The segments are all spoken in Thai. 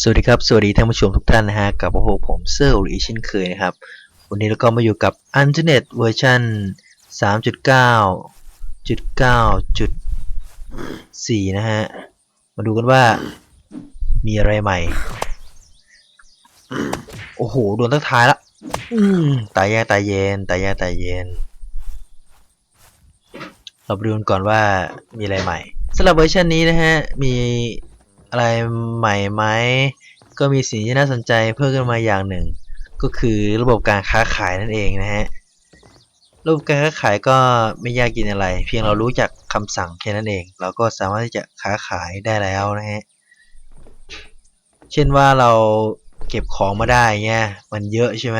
สวัสดีครับ สวัสดีท่านผู้ชมทุกท่านนะฮะ กับพวกผมเซอร์อีเช่นเคยนะครับ วันนี้เราก็มาอยู่กับ Internet เวอร์ชัน3.9.9.4 นะฮะ มาดูกันว่ามีอะไรใหม่ โอ้โห โดนตั้งท้ายละตายแย่ตายเย็น ตายแย่ตายเย็น เราไปดูกันก่อนว่ามีอะไรใหม่สำหรับเวอร์ชันนี้นะฮะ มี อะไรใหม่ไหมก็มีสิ่งที่น่าสนใจเพิ่มขึ้นมาอย่างหนึ่ง ก็คือระบบการค้าขายนั่นเองนะฮะระบบการค้าขายก็ไม่ยากกินอะไร เพียงเรารู้จักคำสั่งแค่นั้นเอง เราก็สามารถที่จะค้าขายได้แล้วนะฮะเช่นว่าเราเก็บของมาได้เงี้ยมันเยอะใช่ไหม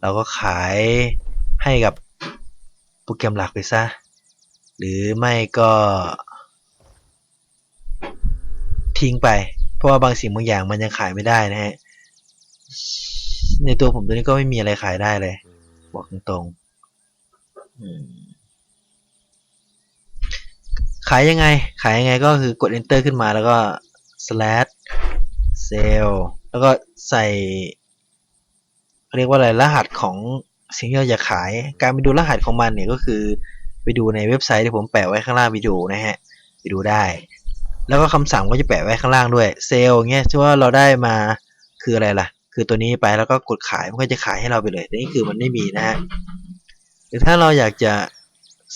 เราก็ขายให้กับโปรแกรมหลักไปซะหรือไม่ก็ ทิ้งไป เพราะว่าบางสิ่งบางอย่างมันยังขายไม่ได้นะฮะ ในตัวผมตัวนี้ก็ไม่มีอะไรขายได้เลย บอกตรงๆอืมขายยังไง ขายยังไงก็คือกด enter ขึ้นมาแล้วก็ slash sell แล้วก็ใส่เรียกว่าอะไรรหัสของสิ่งที่เราจะขาย การไปดูรหัสของมันเนี่ยก็คือ ไปดูในเว็บไซต์ที่ผมแปะไว้ข้างล่างวิดีโอนะฮะ ไปดูได้ แล้วก็คำสั่งก็จะแปะไว้ข้างล่างด้วยเซลเงี้ยที่ว่าเราได้มาคืออะไรล่ะ คือตัวนี้ไปแล้วก็กดขายมันก็จะขายให้เราไปเลยแต่นี่คือมันไม่มีนะฮะหรือถ้าเราอยากจะ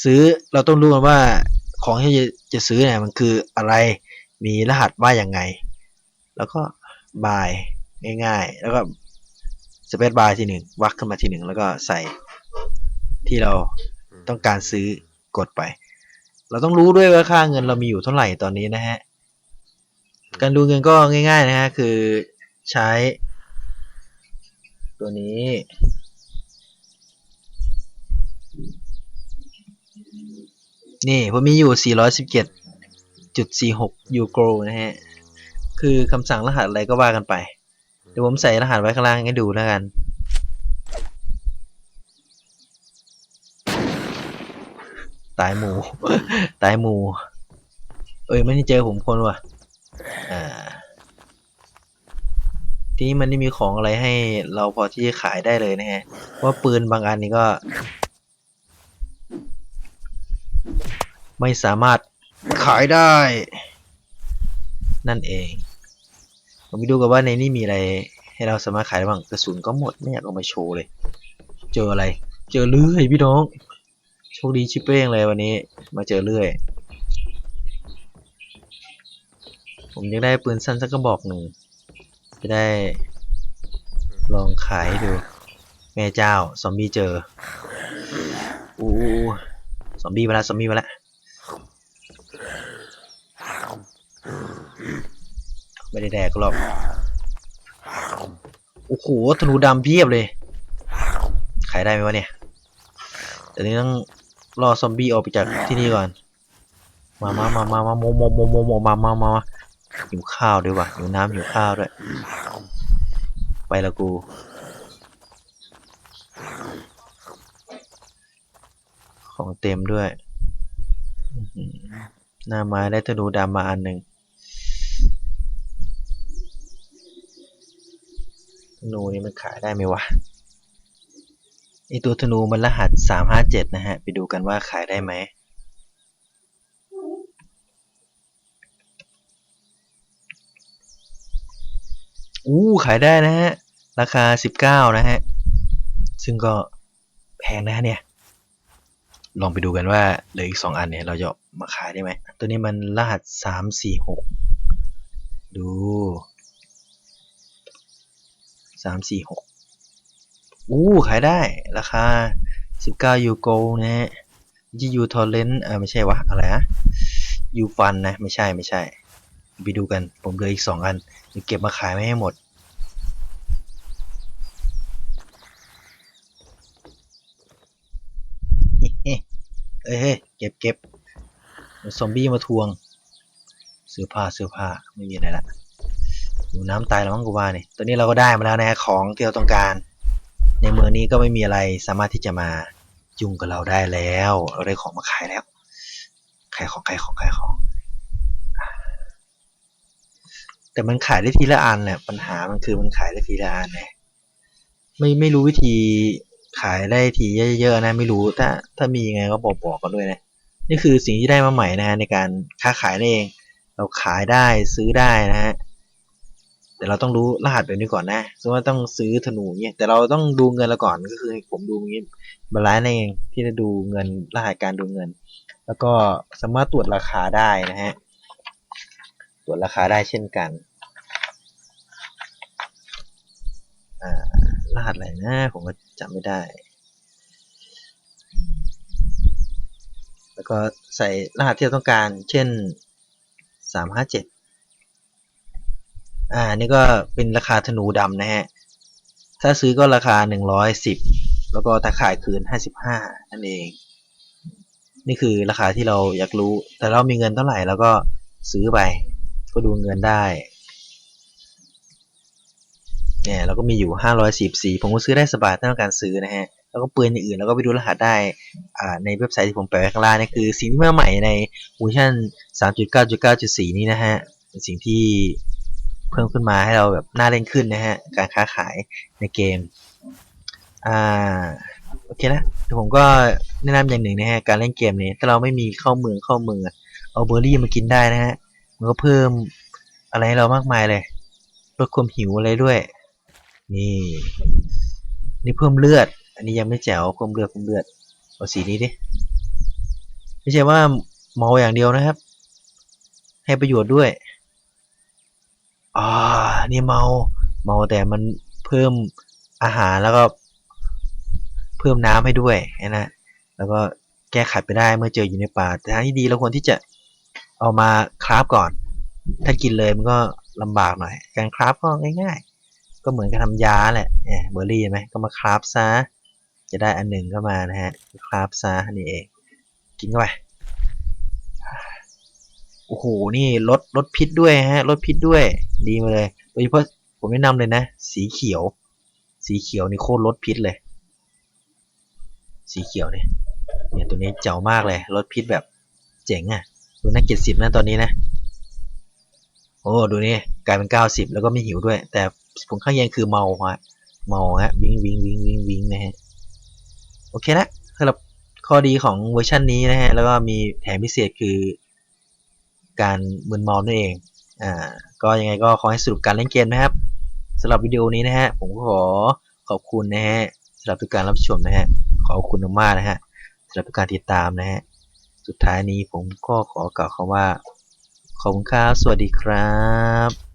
ซื้อเราต้องรู้ว่าของที่จะจะซื้อเนี่ยมันคืออะไรมีรหัสว่าอย่างไง แล้วก็ buy ง่ายๆ แล้วก็ space bar ทีหนึ่งวักขึ้นมาทีหนึ่งแล้วก็ใส่ที่เราต้องการซื้อกดไป เราต้องรู้ด้วยว่าค่าเงินเรามีอยู่เท่าไหร่ตอนนี้นะฮะ การดูเงินก็ง่าย ๆ นะฮะ คือใช้ ตัวนี้ นี่ผมมีอยู่ 417.46 ยูโรนะฮะ คือคำสั่งรหัสอะไรก็ว่ากันไป เดี๋ยวผมใส่รหัสไว้ข้างล่างให้ดูแล้วกันตายหมู ตายหมู เอ้ยไม่ได้เจอผมคนว่ะ อ่า ทีนี้มันไม่มีของอะไรให้เราพอที่จะขายได้เลยนะฮะเพราะว่าปืนบางอันนี้ก็ ไม่สามารถขายได้ นั่นเอง ผมไปดูกันว่าในนี้มีอะไร ให้เราสามารถขายได้บ้างกระสุนก็หมดไม่อยากเอามาโชว์เลย เจออะไร เจอเลื่อยพี่น้อง โชคดีชิปเป้งเลยวันนี้ มาเจอเลื่อย ผมยังได้ปืนสั้นสักกระบอกหนึ่ง จะได้ลองขายดู แม่เจ้า ซอมบี้เจอ อู้ซอมบี้มาแล้ว ซอมบี้มาแล้ว ไม่ได้แดกหรอก โอ้โหธนูดำเพียบเลย ขายได้ไหมวะเนี่ยแต่นี้ต้องรอซอมบี้ออกไปจากที่นี่ก่อน มามามามามาโมโมโมโมโมมามามา หิวข้าวด้วยว่ะหิวน้ำหิวข้าวด้วย ไปละกู ของเต็มด้วยอื้อหือหน้าไม้ได้ธนูดำมาอันหนึ่งธนูนี่มันขายได้ไหมวะไอตัวธนูมันรหัสสามห้าเจ็ดนะฮะ ไปดูกันว่าขายได้ไหม อู้ขายได้นะฮะ ราคาสิบเก้านะฮะ ซึ่งก็แพงนะเนี่ย ลองไปดูกันว่าเหลืออีกสองอันเนี่ยเราจะมาขายได้ไหม ตัวนี้มันรหัสสามสี่หกดูสามสี่หกอู้ขายได้ราคาสิบเก้ายูโกนะฮะยี่ยูทอร์เรนเออไม่ใช่วะอะไรนะยูฟันนะ ไม่ใช่ไม่ใช่ ไปดูกันผมเหลืออีกสองอันจะเก็บมาขายไม่ให้หมด เอ้ยเฮ้ยเก็บเก็บซอมบี้มาทวง เสื้อผ้าเสื้อผ้าไม่มีอะไรละอยู่น้ำตายแล้วมั้งกูว่าเนี่ยตอนนี้เราก็ได้มาแล้วนะของที่เราต้องการ ในเมืองนี้ก็ไม่มีอะไรสามารถที่จะมายุ่งกับเราได้แล้ว เราได้ของมาขายแล้วขายของขายของขายของ แต่มันขายได้ทีละอันแหละปัญหามันคือมันขายได้ทีละอันไงไม่ไม่รู้วิธี ขายได้ทีเยอะๆนะไม่รู้ถ้าถ้ามีไงก็บอกบอกกันด้วยนะนี่คือสิ่งที่ได้มาใหม่นะฮะในการค้าขายนั่นเอง เราขายได้ซื้อได้นะฮะแต่เราต้องรู้รหัสแบบนี้ก่อนนะสมมติว่าต้องซื้อธนูเนี่ยแต่เราต้องดูเงินเราก่อนก็คือผมดูงนี้บาลานซ์นั่นเองที่จะดูเงินรหัสการดูเงิน แล้วก็สามารถตรวจราคาได้นะฮะตรวจราคาได้เช่นกันอ่า รหัสอะไรนะ ผมก็จำไม่ได้ แล้วก็ใส่รหัสที่เราต้องการ เช่นสามห้าเจ็ดอ่า นี่ก็เป็นราคาธนูดำนะฮะ ถ้าซื้อก็ราคาหนึ่งร้อยสิบแล้วก็ถ้าขายคืนห้าสิบห้านั่นเอง นี่คือราคาที่เราอยากรู้ แต่เรามีเงินเท่าไหร่แล้วก็ซื้อไป ก็ดูเงินได้ เนี่ยเราก็มีอยู่ห้าร้อยสิบสี่ผมก็ซื้อได้สบายถ้าต้องการซื้อนะฮะ แล้วก็ปืนอย่างอื่นเราก็ไปดูรหัสได้อ่าในเว็บไซต์ที่ผมแปะไว้ข้างล่างนี่คือสิ่งที่มาใหม่ในเวอร์ชัน3.9.9.4 นี้นะฮะเป็นสิ่งที่เพิ่มขึ้นมาให้เราแบบน่าเล่นขึ้นนะฮะ การค้าขายในเกมอ่าโอเคนะเดี๋ยวผมก็แนะนำอย่างหนึ่งนะฮะการเล่นเกมนี้ถ้าเราไม่มีเข้าเมืองเข้าเมืองเอาเบอร์รี่มากินได้นะฮะมันก็เพิ่มอะไรให้เรามากมายเลยลดความหิวอะไรด้วย นี่ นี่เพิ่มเลือด อันนี้ยังไม่แจ๋วเพิ่มเลือดเพิ่มเลือด เอาสีนี้ดิ ไม่ใช่ว่าเมาอย่างเดียวนะครับ ให้ประโยชน์ด้วย อ่า นี่เมา เมาแต่มันเพิ่มอาหารแล้วก็ เพิ่มน้ำให้ด้วยนะ แล้วก็แก้ไขไปได้เมื่อเจออยู่ในป่า แต่ทางที่ดีเราควรที่จะเอามาคราฟก่อน ถ้ากินเลยมันก็ลำบากหน่อย การคราฟก็ง่าย ๆ ก็เหมือนการทำยาแหละเบอร์รี่เห็นไหมก็มาคราฟซะจะได้อันหนึ่งเข้ามานะฮะคราฟซะนี่เอง กินเข้าไปโอ้โหนี่ลดลดพิษด้วยฮะลดพิษด้วยดีมาเลยโดยเฉพาะผมแนะนำเลยนะ สีเขียว สีเขียวนี่โคตรลดพิษเลย สีเขียวเนี่ยเนี่ยตัวนี้เจ๋วมากเลยลดพิษแบบเจ๋งอะ่ะดูนะเจ็ดสิบนะตอนนี้นะโอ้ดูนี่กลายเป็นเก้าสิบแล้วก็ไม่หิวด้วย แต่ ผลข้างเคียงคือเมาฮะเมาฮะวิงวิงวิงวิงวิงนะฮะโอเคนะสำหรับข้อดีของเวอร์ชันนี้นะฮะแล้วก็มีแถมพิเศษคือการมึนเมานั่นเองอ่าก็ยังไงก็ขอให้สรุปการเล่นเกมนะครับสำหรับวิดีโอนี้นะฮะผมก็ขอขอบคุณนะฮะสำหรับทุกการรับชมนะฮะขอบคุณมากนะฮะสำหรับทุกการติดตามนะฮะสุดท้ายนี้ผมก็ขอกล่าวคำว่าขอบคุณครับสวัสดีครับ